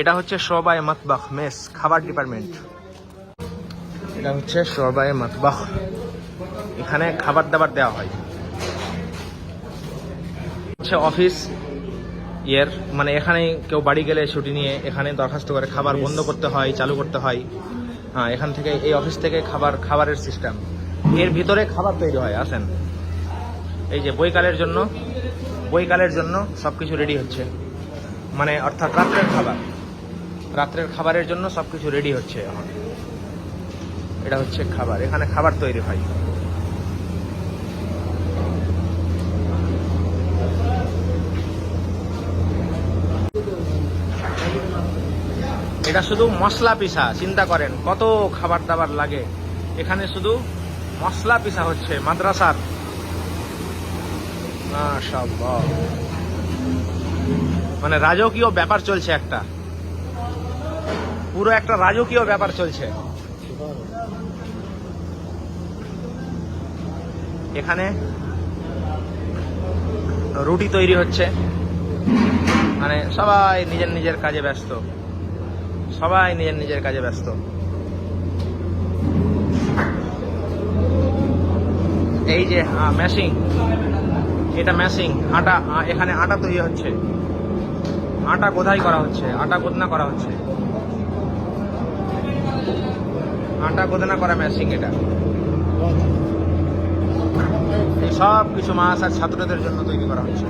এটা হচ্ছে শোবাই মাতবাখ মেস খাবার ডিপার্টমেন্ট। এটা হচ্ছে শোবাই মাতবাখ এখানে খাবার দাবার দেওয়া হয়। হচ্ছে অফিস ইয়ের মানে এখানে কেউ বাড়ি গেলে ছুটি নিয়ে এখানে দরখাস্ত করে খাবার বন্ধ করতে হয় চালু করতে হয়। হ্যাঁ এখান থেকে এই অফিস থেকে খাবার খাবারের সিস্টেম এর ভিতরে খাবার তৈরি হয় আসেন। এই যে বইকালের জন্য বইকালের জন্য সব কিছু রেডি হচ্ছে। মানে অর্থাৎ রাত্রের খাবার। রাত্রের খাবারের জন্য সব কিছু রেডি হচ্ছে এখন। এটা হচ্ছে খাবার। এখানে খাবার তৈরি হয়। এটা শুধু মশলা পিসা, চিন্তা করেন, কত খাবার দাবার লাগে। এখানে শুধু মশলা পিসা হচ্ছে, মাদ্রাসার। মানে রাজকীয় ব্যাপার চলছে একটা। পুরো একটা রাজকীয় ব্যাপার চলছে। এখানে রুটি তৈরি হচ্ছে। মানে সবাই নিজের নিজের কাজে ব্যস্ত। সবাই নিজের নিজের কাজে ব্যস্ত। এই যে ম্যাশিং এটা ম্যাশিং আটা এখানে আটা তৈরি হচ্ছে। আটা কোথায় করা হচ্ছে। আটা গোদনা করা হচ্ছে। আটা গোদনা করা ম্যাশিং এটা। এই সব কিছু মাছ আর ছাত্রদের জন্য তৈরি করা হচ্ছে।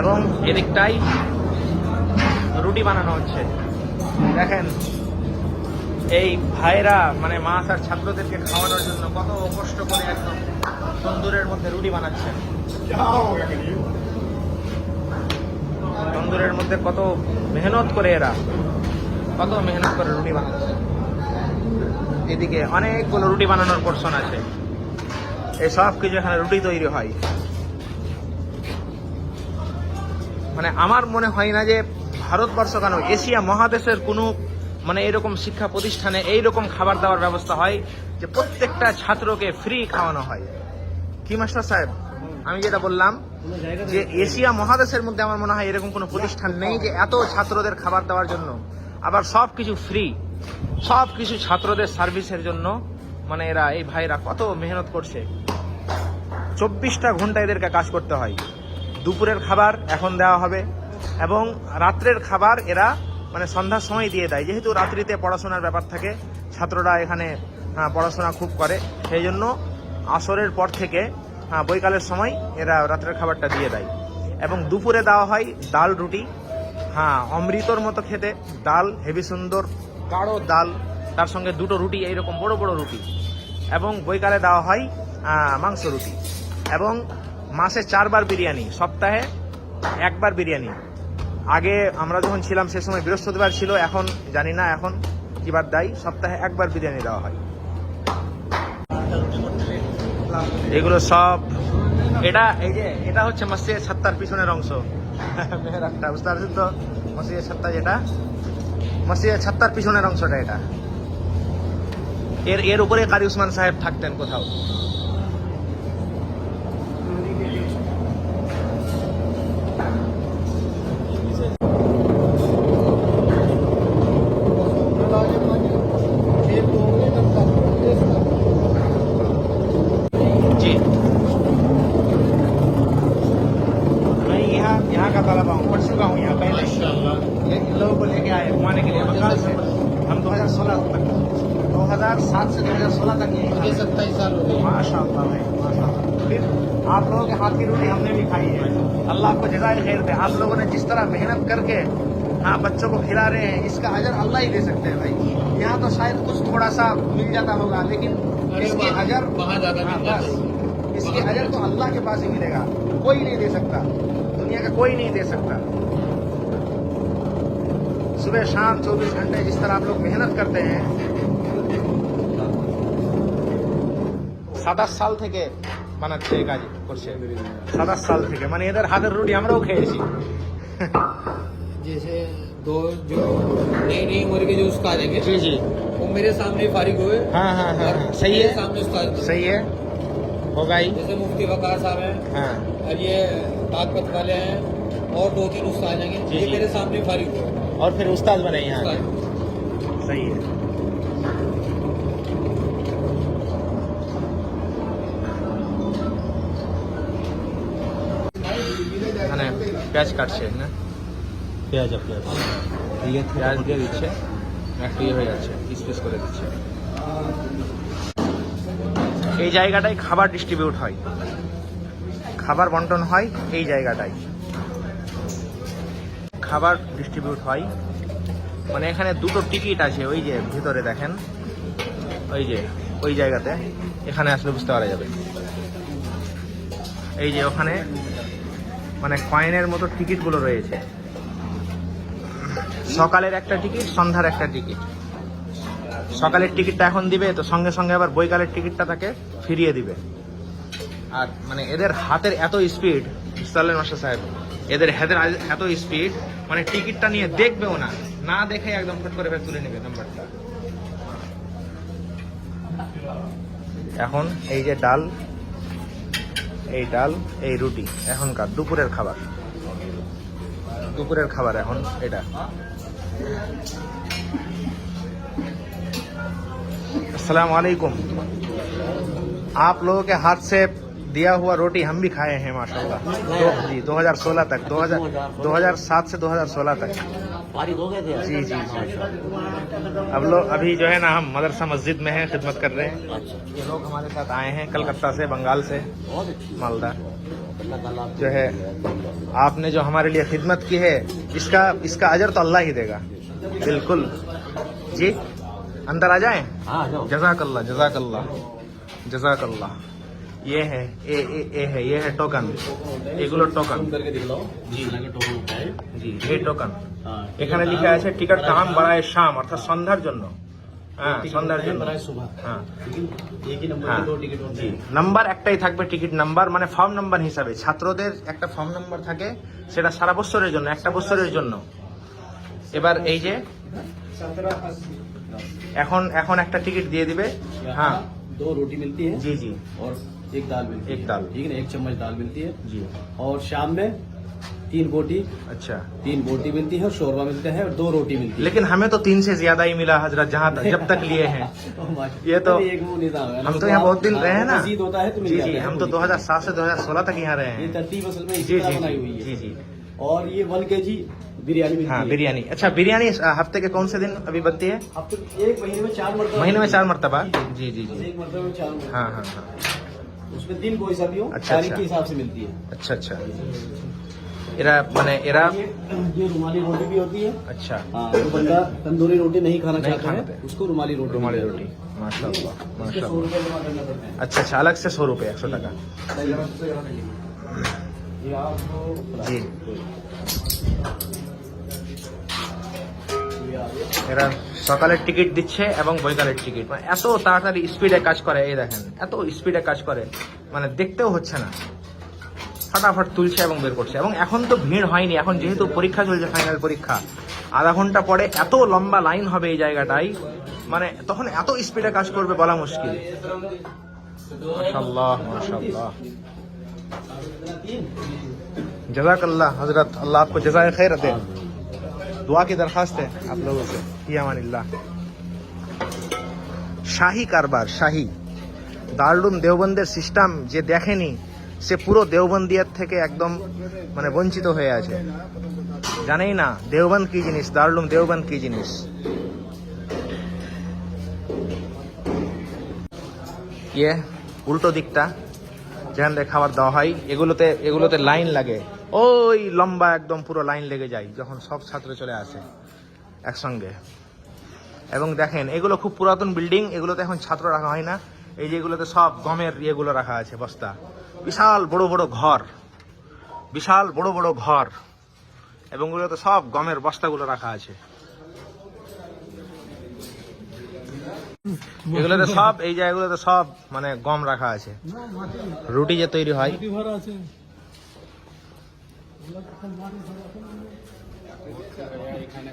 এবং এদিকটাই রুটি বানানো হচ্ছে। দেখেন, এই ভাইরা মানে মাছ আর ছাত্রদেরকে খাওয়ানোর জন্য কত কষ্ট করে একদম তন্দুরের মধ্যে রুটি বানাচ্ছেন। তন্দুরের মধ্যে কত মেহনত করে এরা। কত মেহনত করে রুটি বানাচ্ছে। এদিকে অনেকগুলো রুটি বানানোর পোর্শন আছে। এই সব কিছু এখানে রুটি তৈরি হয়। মানে আমার মনে হয় না যে ভারতবর্ষ কেন এশিয়া মহাদেশের কোনো মানে এরকম শিক্ষা প্রতিষ্ঠানে এইরকম খাবার দাবার ব্যবস্থা হয় যে প্রত্যেকটা ছাত্রকে ফ্রি খাওয়ানো হয়। কি মাস্টার সাহেব? আমি যেটা বললাম যে এশিয়া মহাদেশের মধ্যে আমার মনে হয় এরকম কোনো প্রতিষ্ঠান নেই যে এত ছাত্রদের খাবার দেওয়ার জন্য। আবার সব কিছু ফ্রি সব কিছু ছাত্রদের সার্ভিসের জন্য। মানে এরা, এই ভাইরা কত মেহনত করছে। চব্বিশটা ঘণ্টা এদেরকে কাজ করতে হয়। দুপুরের খাবার এখন দেওয়া হবে এবং রাত্রের খাবার এরা মানে সন্ধ্যার সময় দিয়ে দেয়। যেহেতু রাত্রিতে পড়াশোনার ব্যাপার থাকে, ছাত্ররা এখানে পড়াশোনা খুব করে, সেই জন্য আসরের পর থেকে আহ, বৈকালের সময় এরা রাত্রের খাবারটা দিয়ে দেয়। এবং দুপুরে দেওয়া হয় ডাল রুটি হ্যাঁ অমৃতর মতো খেতে ডাল হেভি সুন্দর গাঢ় ডাল তার সঙ্গে দুটো রুটি এইরকম বড় বড় রুটি। এবং বৈকালে দেওয়া হয় মাংস রুটি। এবং মাসে চারবার বিরিয়ানি সপ্তাহে একবার বিরিয়ানি। আগে আমরা যখন ছিলাম সে সময় বৃহস্পতিবার ছিল এখন জানি না এখন কিবার দেয় সপ্তাহে একবার বিরিয়ানি দেওয়া হয়। এগুলো সব এটা, এই যে, এটা হচ্ছে মসজিদ সত্তার পিছনের অংশ। মেহরাবটা, বুঝতে পারছেন তো? মসজিদ সত্তা যেটা? মসজিদ সত্তার পিছনের অংশটা এটা। এর এর উপরে কারি উসমান সাহেব থাকতেন কোথাও। तलबा हूँ पढ़ चुका हूँ यहाँ पहले। ये लोगों को लेके आए घुमाने के लिए बंगाल से। हम 2016 तक 2007 से 2016 तक यहीं सत्ताईस साल हो गए। माशा भाई माशा फिर आप लोगों के हाथ की रोटी हमने भी खाई है। अल्लाह आपको जजाय खैर दे। आप लोगों ने जिस तरह मेहनत करके हाँ बच्चों को खिला रहे हैं इसका अजर अल्लाह ही दे सकते हैं भाई। यहाँ तो शायद कुछ थोड़ा सा मिल जाता होगा लेकिन इसके अजर वहाँ ज़्यादा हाँ, बस। इसके अजर तो अल्लाह के पास ही मिलेगा कोई नहीं दे सकता। दुनिया का कोई नहीं दे सकता सुबह शाम 24 घंटे जिस तरह आप लोग मेहनत करते हैं সাতাশ সাল থেকে বানাচ্ছে এই কাজ করছে সাতাশ সাল থেকে মানে এদের হাতের রুটি আমরাও খেয়েছি जैसे दो जो नई नई उम्र के जो उस्ताद हैं जी जी वो मेरे सामने फारिग हुए हाँ हाँ हाँ और हाँ सही मेरे है सामने उस्ताद बने। सही है होगा ही जैसे मुफ्ती वकार साहब हैं हाँ और ये ताकत वाले हैं और दो तीन उस्ताद हैं जी, ये जी। मेरे सामने फारिग हुए और फिर उस्ताद बने यहाँ के। उस्ताद। सही है মানে পেঁয়াজ কাটছে না পেঁয়াজ পেঁয়াজ দিয়ে পেঁয়াজ দিয়ে দিচ্ছে একটু ইয়ে হয়ে যাচ্ছে পিস পিস করে দিচ্ছে এই জায়গাটায় খাবার ডিস্ট্রিবিউট হয়। খাবার বন্টন হয় এই জায়গাটায়। খাবার ডিস্ট্রিবিউট হয়। মানে এখানে দুটো টিকিট আছে, ওই যে ভিতরে দেখেন। ওই যে, ওই জায়গাতে। এখানে আসলে বুঝতে পারা যাবে। এই যে ওখানে মানে কয়েনের মতো টিকিটগুলো রয়েছে। সকালের একটা টিকিট, সন্ধ্যার একটা টিকিট। সকালের টিকিটটা এখন দিবে, তো সঙ্গে সঙ্গে আবার বৈকালের টিকিটটা তাকে ফিরিয়ে দিবে। আর মানে এদের হাতের এত স্পিড সালেন মাস্টার সাহেব, এদের হাতের এত স্পিড মানে টিকিটটা নিয়ে দেখবেও না না দেখে একদম ফট করে তুলে নেবে নাম্বারটা। এখন এই যে ডাল, এই ডাল, এই রুটি, এখনকার দুপুরের খাবার। দুপুরের খাবার এখন এটা। अस्सलाम वालेकुम आप लोगों के हाथ से दिया हुआ रोटी हम भी खाए हैं माशाल्लाह। दो, जी 2016 तक 2000 2007 से 2016 तक। जी जी जी अब लोग अभी जो है ना हम मदरसा मस्जिद में हैं खिदमत कर रहे हैं। अच्छा। ये लोग हमारे साथ आए हैं कलकत्ता से बंगाल से मालदा। जो है आपने जो हमारे लिए खिदमत की है इसका इसका अजर तो अल्लाह ही देगा। बिल्कुल। जी? अंदर आ जाएं हाँ आ जाओ जजाकल्ला जजाकल्ला जजाकल्ला ये है ए, ए, ए है ये है टोकन এগুলো টোকন करके दिखलाओ जी लगे टोकन उठाए জি এই টোকন हाँ এখানে লেখা আছে টিকিট কাম বাড়ায় শাম অর্থাৎ সন্ধ্যার জন্য হ্যাঁ সন্ধ্যার জন্য बनाए सुबह হ্যাঁ लेकिन एक ही नंबर হ্যাঁ के दो टिकट होते জি हैं নাম্বার একটাই থাকবে টিকিট নাম্বার মানে ফর্ম নাম্বার হিসাবে ছাত্রদের একটা ফর্ম নাম্বার থাকে সেটা সারা বছরের জন্য একটা বছরের জন্য এবার এই যে এখন এখন একটা টিকিট দিয়ে দিবে হ্যাঁ दो रोटी मिलती है জি জি और एक दाल मिलती एक है दाल। ठीक है ना एक चम्मच दाल मिलती है জি और शाम में तीन बोटी अच्छा तीन बोटी मिलती है और शोरबा मिलता है और दो रोटी मिलती है लेकिन हमें तो तीन से ज्यादा ही मिला हजरत जहाँ जब तक लिए हैं ये तो- एक वो निजाम है हम तो यहाँ बहुत दिन रहे हैं ना मजीद होता है तो मिल जी जाता जी है हम तो 2007 से 2016 तक यहाँ रहे ये हैं तरतीब असल में जी इसी तरह जी बनाई हुई जी है जी और ये वन के जी बिरयानी हाँ बिरयानी। अच्छा बिरयानी हफ़्ते के कौन से दिन अभी बनती है? अब तो एक महीने में चार मरतबा महीने में चार मरतबा? जी जी जी एक मरतबा में चार हाँ हाँ हाँ। उसमें दिन कोई सा भी हो अच्छा, तारीख अच्छा। के हिसाब से मिलती है। अच्छा अच्छा। एरा मैंने एरा ये ये रुमाली रोटी भी होती है। अच्छा। हाँ जो बंदा तंदूरी रोटी नहीं खाना नहीं चाहता खाना है उसको रुमाली रोटी रुमाली रोटी। माशाल्लाह माशाल्लाह। अच्छा अच्छा अलग से सौ रुपये एक सौ टका। জি এরা সকালের টিকিট দিচ্ছে এবং বৈকালের টিকিট। মানে এত তাড়াতাড়ি স্পিডে কাজ করে, এই দেখেন, এত স্পিডে কাজ করে মানে দেখতেও হচ্ছে না। ফাটাফাট তুলছে এবং বের করছে। এবং এখন তো ভিড় হয়নি, এখন যেহেতু পরীক্ষা চলছে ফাইনাল পরীক্ষা, আধা ঘণ্টা পরে এত লম্বা লাইন হবে এই জায়গাটাই মানে তখন এত স্পিডে কাজ করবে বলা মুশকিল। মাসাল্লাহ মাসাল্লাহ মাশাল্লাহ जजाकल्ला हजरत अल्लाह आपको जजाय खैर दे दुआ की दरखास्त है आप लोगों से ही अमानिल्लाह শাহী কারবার শাহী দারুম দেওবন্দের সিস্টেম যে দেখেনি সে পুরো দেওবন্দিয়ার থেকে একদম মানে বঞ্চিত হয়ে আছে জানেই না দেওবন্দ কি জিনিস দারুম দেওবন্দ কি জিনিস ইয়ে উল্টো দিকটা যেখান খাবার দেওয়া হয়, এগুলোতে এগুলোতে লাইন লাগে। ওই লম্বা একদম পুরো লাইন লেগে যায়, যখন সব ছাত্র চলে আসে একসঙ্গে। এবং দেখেন, এগুলো খুব পুরাতন বিল্ডিং, এগুলোতে এখন ছাত্র রাখা হয় না। এই যেগুলোতে সব গমের ইয়েগুলো রাখা আছে, বস্তা। বিশাল বড় বড় ঘর। বিশাল বড় বড় ঘর। এবং এগুলোতে সব গমের বস্তাগুলো রাখা আছে। এগুলোতে সব এই জায়গাগুলোতে সব মানে গম রাখা আছে। রুটি যে তৈরি হয়। এখানে